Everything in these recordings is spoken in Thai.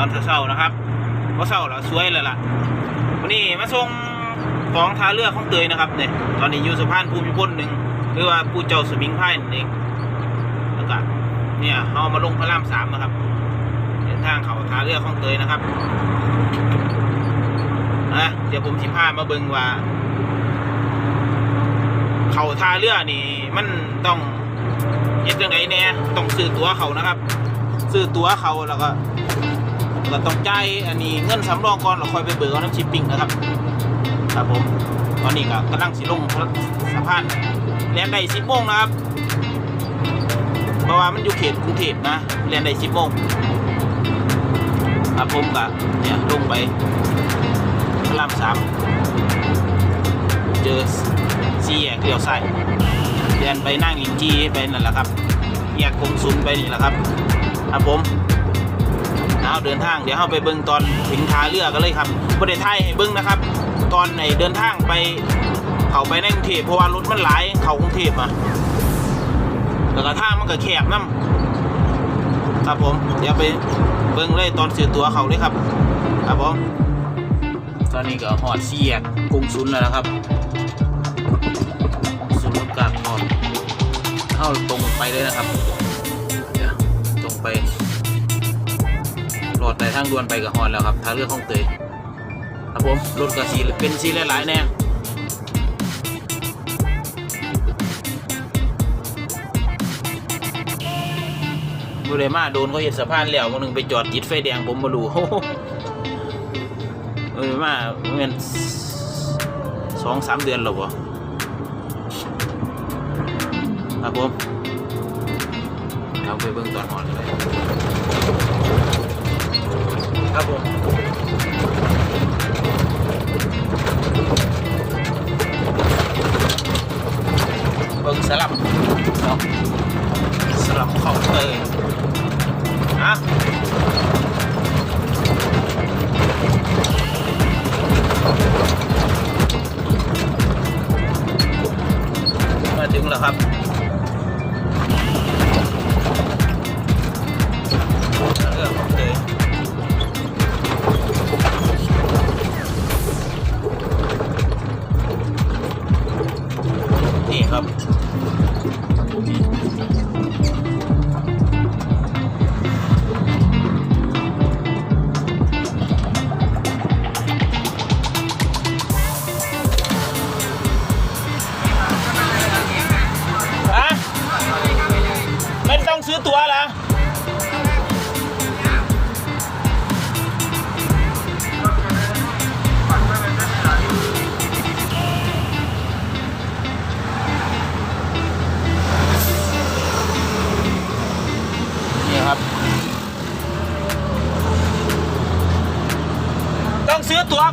ตอนเช้าๆนะครับว่าเช้าแล้วสวยเลยล่ะวันนี้มาส่งของท่าเรือของเตยนะครับเนี่ยตอนนี้อยู่สะพานภูมิพลหนึ่งหรือว่าปูเจ้าสมิงไพ่นั่นเองแล้วก็เนี่ยเอามาลงพระรามสามนะครับเดินทางเขาท่าเรือของเตยนะครับนะเดี๋ยวผมสิพามาเบิ่งว่า เขาท่าเรือนี่มันต้องเห็นจังไดแน่ต้องซื้อตั๋วเขานะครับ ซื้อตั๋วเขาแล้วก็ ก็ต้องจ่ายอันนี้เงินสำรองก่อนแล้วค่อยไปเบิกเอาน้ำชิปปิ้งนะครับ ครับผม ตอนนี้ก็กำลังสิลงสะพานเรียนได้สิบโมงนะครับ เพราะว่ามันอยู่เขตกรุงเทพนะเรียนได้สิบโมงครับผมก็เนี่ยลงไปพระรามสามเจอสี่แยกเลี้ยวซ้ายเรียนไปนั่งอินจีไปนั่นแหละครับแยกกงซุนไปนี่แหละครับ ครับผม เอาเดินทางเดี๋ยวเราไปเบิ้งตอนถึงท่าเรือกันเลยครับประเทศไทยให้เบิ้งนะครับ ตอนไหนเดินทางไปเขาไปในกรุงเทพเพราะว่ารถมันหลายเขากรุงเทพอะแล้วก็ทางมันก็แคบน้ำครับผมเดี๋ยวไปเบิ้งเลยตอนซื้อตั๋วเขาเลยครับ ครับผมตอนนี้ก็หอดเสียกกรุงซุนแล้วนะครับซุนย์รถกลารหอดเข้าตรงไปเลยนะครับเดี๋ยวตรงไป อดในทางด่วนไปกับฮอนแล้วครับทางเรือของเตยครับผมรถกระสีเป็นสีหลายๆแน่บุเรมาโดนเขาเห็นสะพานแล้วมันนึงไปจอดจิตไฟแดงผมมาดูเออมาเมื่อสองสามเดือนแล้วบ่ครับผมเราไปเบิ่งตอนหอนเลย ครับผมเบิ่งสลับสลับเคาน์เตอร์อะ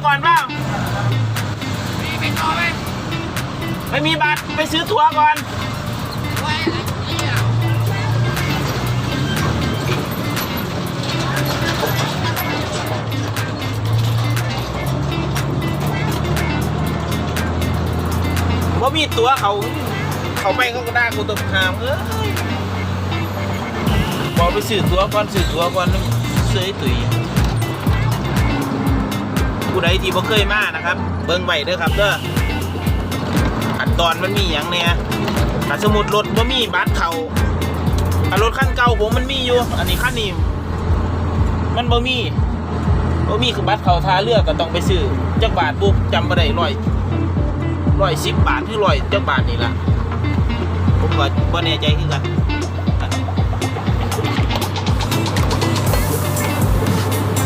ซื้อตั๋วก่อนเปล่าไม่มีบัตรไปซื้อตั๋วก่อนว่ามีตัวเขา เขาไปเขาก็ได้กูต้องหามเอ้ยบอกไปสื่อตัวก่อนสื่อตัวก่อนเสยตุย ผู้ใดที่บ่เคยมานะครับ เบิ่งไว้เด้อครับเด้อขั้นตอนมันมีอย่างเนี่ยถ้าสมมุดรถบ่มีบัตรเขาถ้ารถคันเก่าผมมันมีอยู่ อันนี้คันนี้มันบ่มีบ่มีคือบัตรเขาทาเรือก็ต้องไปซื้อจักบาทปุ๊บจำบ่ได้ร้อยร้อยสิบบาทหรือร้อยเจ้าบาทนี่ละผมก็บ่แน่ใจคือกัน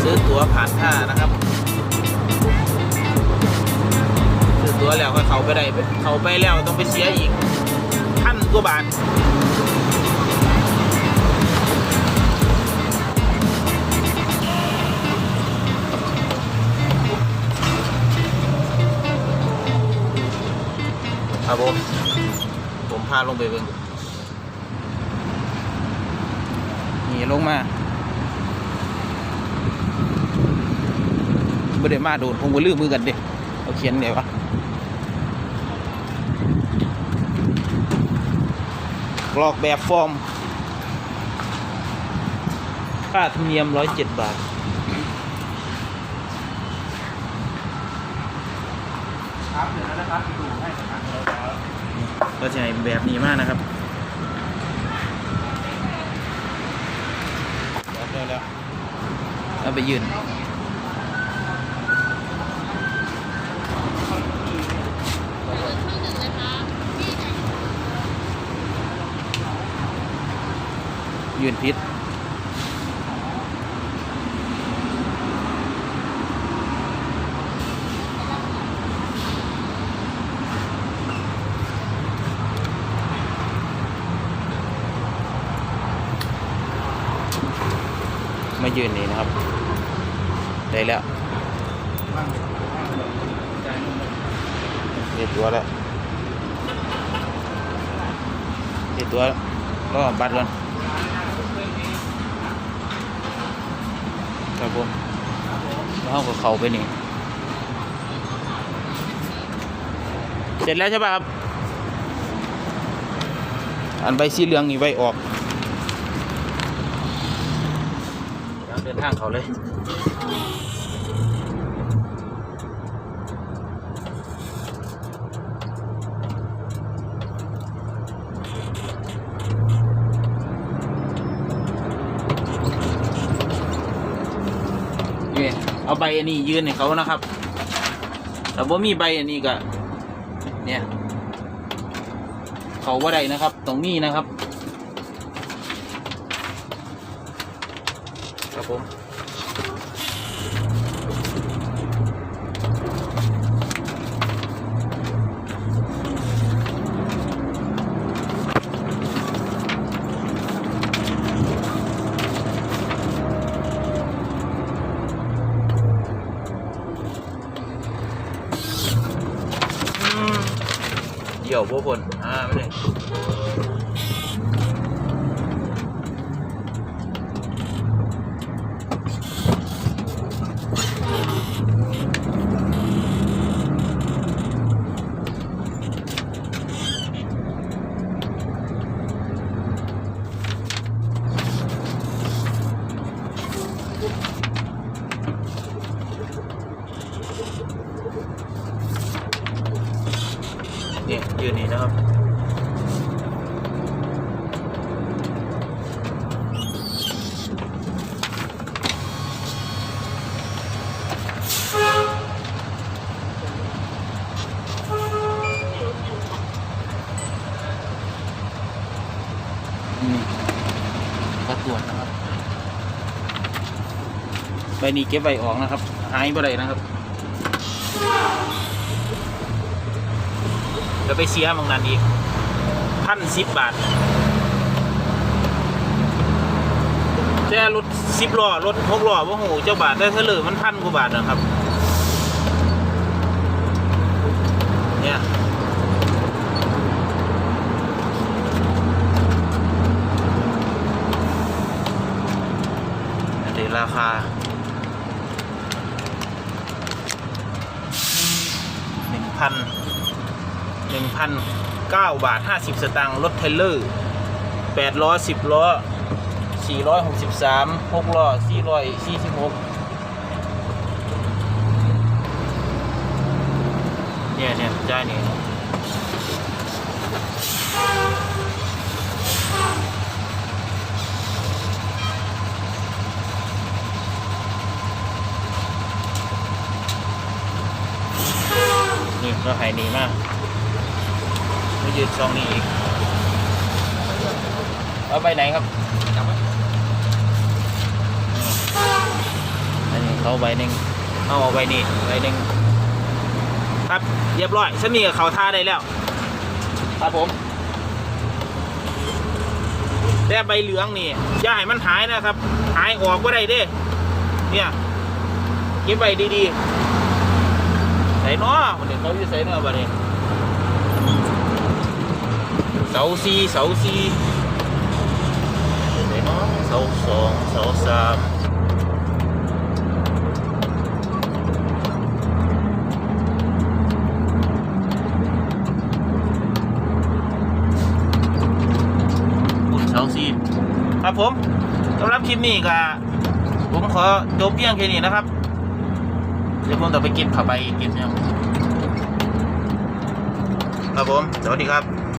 ซื้อตั๋วผ่านท่านะครับ ตัวแล้วก็เขาไปได้เขาไปแล้วต้องไปเสียอีกพันกว่าบาทครับผมผมพาลงไปเบิ่งนี่ลงมาไม่ได้มาโดนผมก็ลืมมือกันเด็เอาเขียนเดี๋ยววะ กรอกแบบฟอร์ม ค่าธรรมเนียมร้อยเจ็ดบาทเรัให้ก็ให้แบบนี้มากนะครับแล้วแล้วเอาไปยืน ยืนพิษมายืนนี่นะครับ ได้แล้วเรียตัวแล้วเรียตัวแล้วก็บัตรก่อน ครับผมแล้วเขาก็เขาไปนี่ เสร็จแล้วใช่ป่ะครับ อันใบสีเหลืองนี่ใบออกเดินทางเขาเลย ใบอันนี้ยืนให้เขานะครับแต่ว่ามีใบอันนี้ก็เนี่ยเขาว่าใดนะครับ ตรงนี้นะครับครับผม ยวพวกคนอ่าไม่ได้ นี่ยยืนนี่นะครับนี่ก็ตรวจนะครับใบนี้เก็บใบออกนะครับ หายไปเลยนะครับ จะไปเสียบางนั้นอีกพันสิบบาทแต่รถสิบล้อรถหกล้อว่าโหเจ้าบาทได้เท่าเลยมันพันกว่าบาทนะครับ เนี่ยอันดีราคาหนึ่งพัน หนึ่งพันเก้าบาทห้าสิบสตางค์รถเทลเลอร์แปดล้อสิบล้อสี่ร้อยหกสิบสามหกล้อสี่ร้อยสี่สิบหกเนี่ยเนี่ยจ่ายนี่นี่ก็หายดีมาก ยืดซองนี้อีก เอาไปไหนครับอันนี้เขาใบหนึ่งเอาเอาใบนี้ใบหนึ่งครับเรียบร้อยฉันมีกับเขาท่าได้แล้ว ครับผมแต่ใบเหลืองนี่อย่าให้มันหายนะครับ หายออกก็ได้เด้เนี่ยเก็บใบดีๆใส่เนาะวันนี้เขาจะใส่เนาะบัดนี้ เสาซีเสาซีใส่เสาสองเสาสามเสาซีครับผมสำหรับคลิปนี้ก็ผมขอจบเพียงแค่นี้นะครับ เดี๋ยวผมต้องไปเก็บผ้าใบเก็บเนี่ยครับผม สวัสดีครับ